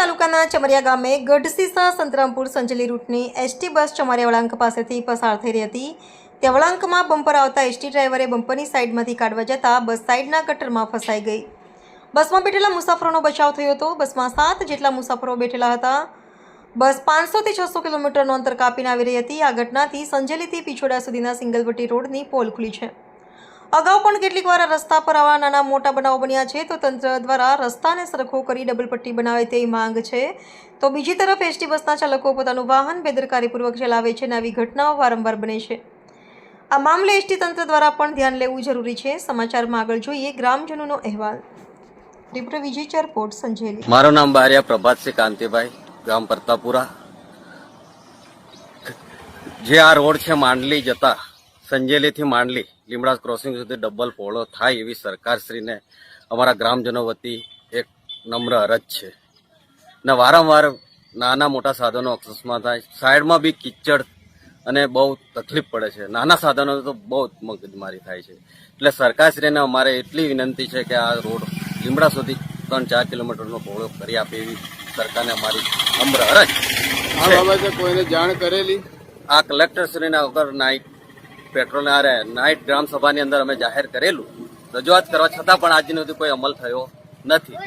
તાલુકાના ચમરિયા ગામે ગઢસીસા સંતરામપુર સંજલી રૂટની એસટી બસ ચમરિયા વળાંક પાસેથી પસાર થઈ રહી હતી. ત્યાં વળાંકમાં બમ્પર આવતા એસટી ડ્રાઈવરે બમ્પરની સાઈડમાંથી કાઢવા જતાં બસ સાઈડના ગટરમાં ફસાઈ ગઈ. બસમાં બેઠેલા મુસાફરોનો બચાવ થયો હતો. બસમાં સાત જેટલા મુસાફરો બેઠેલા હતા. બસ પાંચસોથી છસો કિલોમીટરનું અંતર કાપીને આવી રહી હતી. આ ઘટનાથી સંજેલીથી પિછોડા સુધીના સિંગલવટી રોડની પોલ ખુલી છે. અગાઉ પણ કેટલીક વાર રસ્તા પર આવા નાના મોટા બનાવો બન્યા છે, તો તંત્ર દ્વારા રસ્તાને સરખો કરી ડબલ પટ્ટી બનાવે તેવી માંગ છે. તો બીજી તરફ એસટી બસના ચાલકો પોતાનું વાહન બેદરકારીપૂર્વક ચલાવે છે અને આવી ઘટનાઓ વારંવાર બને છે. આ મામલે એસટી તંત્ર દ્વારા પણ ધ્યાન લેવું જરૂરી છે. સમાચારમાં આગળ જોઈએ ગ્રામજનોનો અહેવાલ. વિજય ચારપોટ સંજેલી. મારું નામ બારિયા પ્રભાતસિંહ કાંતિભાઈ, ગામ પ્રતાપુરા. જે આ રોડ છે, માંડલી જતા સંજેલીથી માંડલી લીમડા ક્રોસિંગ સુધી ડબલ પહોળો થાય એવી સરકારશ્રીને અમારા ગ્રામજનો વતી એક નમ્ર અરજ છે. ને વારંવાર નાના મોટા સાધનો અકસ્માત થાય સાઈડમાં બી કિચડ અને બહુ તકલીફ પડે છે. નાના સાધનો તો બહુ મગજમારી થાય છે. એટલે સરકારશ્રીને અમારે એટલી વિનંતી છે કે આ રોડ લીમડા સુધી ત્રણ ચાર કિલોમીટરનો પહોળો કરી આપે એવી સરકારને અમારી નમ્ર અરજ આ બાબતે કોઈને જાણ કરેલી? આ કલેક્ટરશ્રીના વગર નાઇટ પેટ્રોલ આરે નાઇટ ગ્રામ સભાની અંદર અમે જાહેર કરેલું. રજૂઆત કરવા છતાં પણ આજની સુધી કોઈ અમલ થયો નથી.